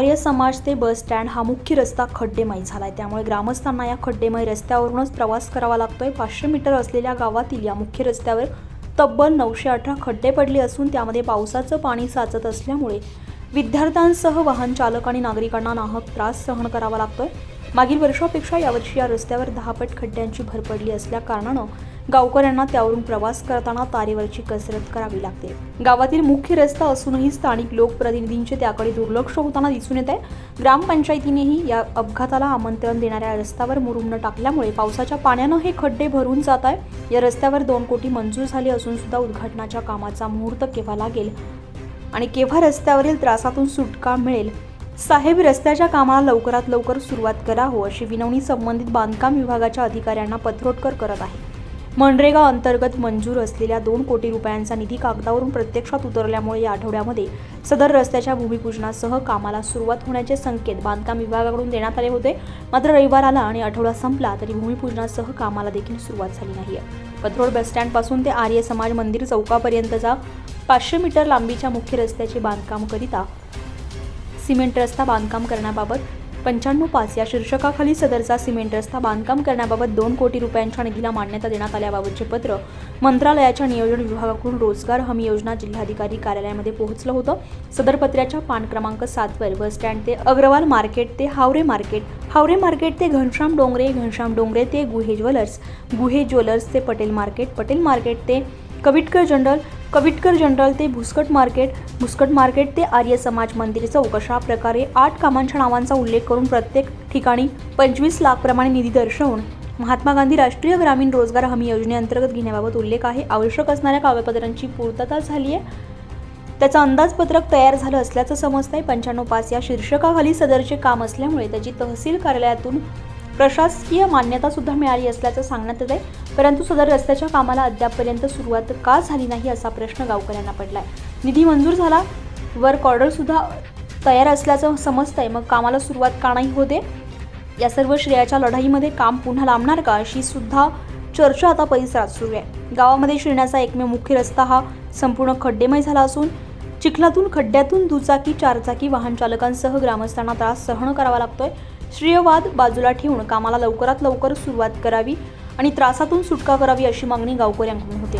आर्य समाज ते bus stand हा मुख्य रस्ता खड्डेमय आहे त्यामुळे ग्रामस्थांना या खड्डेमय रस्त्यावरूनच प्रवास करावा लागतोय. पाचशे मीटर असलेल्या गावातील या मुख्य रस्त्यावर तब्बल नऊशे अठरा खड्डे पडले असून त्यामध्ये पावसाचं पाणी साचत असल्यामुळे विद्यार्थ्यांसह वाहन चालक आणि नागरिकांना नाहक त्रास सहन करावा लागतोय. मागील वर्षापेक्षा यावर्षी या रस्त्यावर दहापट खड्ड्यांची भर पडली असल्या कारणानं गावकऱ्यांना त्यावरून प्रवास करताना तारेवरची कसरत करावी लागते. गावातील मुख्य रस्ता असूनही स्थानिक लोकप्रतिनिधींचे त्याकडे दुर्लक्ष होताना दिसून येत आहे ग्रामपंचायतीनेही या अपघाताला आमंत्रण देणाऱ्या रस्त्यावर मुरुम न टाकल्यामुळे पावसाच्या पाण्यानं हे खड्डे भरून जात आहे या रस्त्यावर दोन कोटी मंजूर झाले असून सुद्धा उद्घाटनाच्या कामाचा मुहूर्त केव्हा लागेल? आणि केव्हा रस्त्यावरील त्रासातून सुटका मिळेल? साहेब रस्त्याच्या कामाला लवकरात लवकर सुरुवात करावं हो, अशी विनवणी संबंधित बांधकाम विभागाच्या अधिकाऱ्यांना पथरोटकर करत आहे. मनरेगा अंतर्गत मंजूर असलेल्या दोन कोटी रुपयांचा निधी कागदावरून प्रत्यक्षात उतरल्यामुळे या आठवड्यामध्ये सदर रस्त्याच्या भूमिपूजनासह कामाला सुरुवात होण्याचे संकेत बांधकाम विभागाकडून देण्यात आले होते. मात्र रविवार आला आणि आठवडा संपला तरी भूमिपूजनासह कामाला देखील सुरुवात झाली नाही आहे पथरोड बसस्टँडपासून ते आर्य समाज मंदिर चौकापर्यंतचा पाचशे मीटर लांबीच्या मुख्य रस्त्याचे बांधकामकरिता सिमेंट रस्ता बांधकाम करण्याबाबत पंच्याण्णव पाच या शीर्षकाखाली सदरचा सिमेंट रस्ता बांधकाम करण्याबाबत दोन कोटी रुपयांच्या निधीला मान्यता देण्यात आल्याबाबतचे पत्र मंत्रालयाच्या नियोजन विभागाकडून रोजगार हमी योजना जिल्हाधिकारी कार्यालयामध्ये पोहोचलं होतं. सदर पत्र्याच्या पान क्रमांक सातवर बस स्टँड ते अग्रवाल मार्केट ते हावरे मार्केट हावरे मार्केट ते घनश्याम डोंगरे घनश्याम डोंगरे ते गुहे ज्वेलर्स गुहे ज्वेलर्स ते पटेल मार्केट पटेल मार्केट ते कविटकर जनरल कविटकर जनरल ते भुसकट मार्केट भुसकट मार्केट ते आर्य समाज मंदिर चौक अशा प्रकारे आठ कामांच्या नावांचा उल्लेख करून प्रत्येक ठिकाणी पंचवीस लाखप्रमाणे निधी दर्शवून महात्मा गांधी राष्ट्रीय ग्रामीण रोजगार हमी योजनेअंतर्गत घेण्याबाबत उल्लेख आहे. आवश्यक असणाऱ्या कागदपत्रांची पूर्तता झाली आहे. त्याचं अंदाजपत्रक तयार झालं असल्याचं समजतंय. पंच्याण्णव पाच या शीर्षकाखाली सदरचे काम असल्यामुळे त्याची तहसील कार्यालयातून प्रशासकीय मान्यतासुद्धा मिळाली असल्याचं सांगण्यात येत आहे परंतु सदर रस्त्याच्या कामाला अद्यापपर्यंत सुरुवात का झाली नाही असा प्रश्न गावकऱ्यांना पडलाय. निधी मंजूर झाला वर्क ऑर्डर सुद्धा तयार असल्याचं समजतंय. मग कामाला सुरुवात का नाही होते? या सर्व श्रेयाच्या लढाईमध्ये काम पुन्हा लांबणार का अशी सुद्धा चर्चा आता परिसरात सुरू आहे. गावामध्ये शिरण्याचा एकमेव मुख्य रस्ता हा संपूर्ण खड्डेमय झाला असून चिखलातून खड्ड्यातून दुचाकी चारचाकी वाहन चालकांसह ग्रामस्थांना त्रास सहन करावा लागतोय. श्रेयवाद बाजूला ठेवून कामाला लवकरात लवकर सुरुवात करावी आणि त्रासातून सुटका करावी अशी मागणी गावकऱ्यांकडून होते.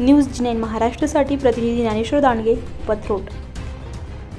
न्यूज जिनेन महाराष्ट्रासाठी प्रतिनिधी ज्ञानेश्वर दांडगे पथरोट.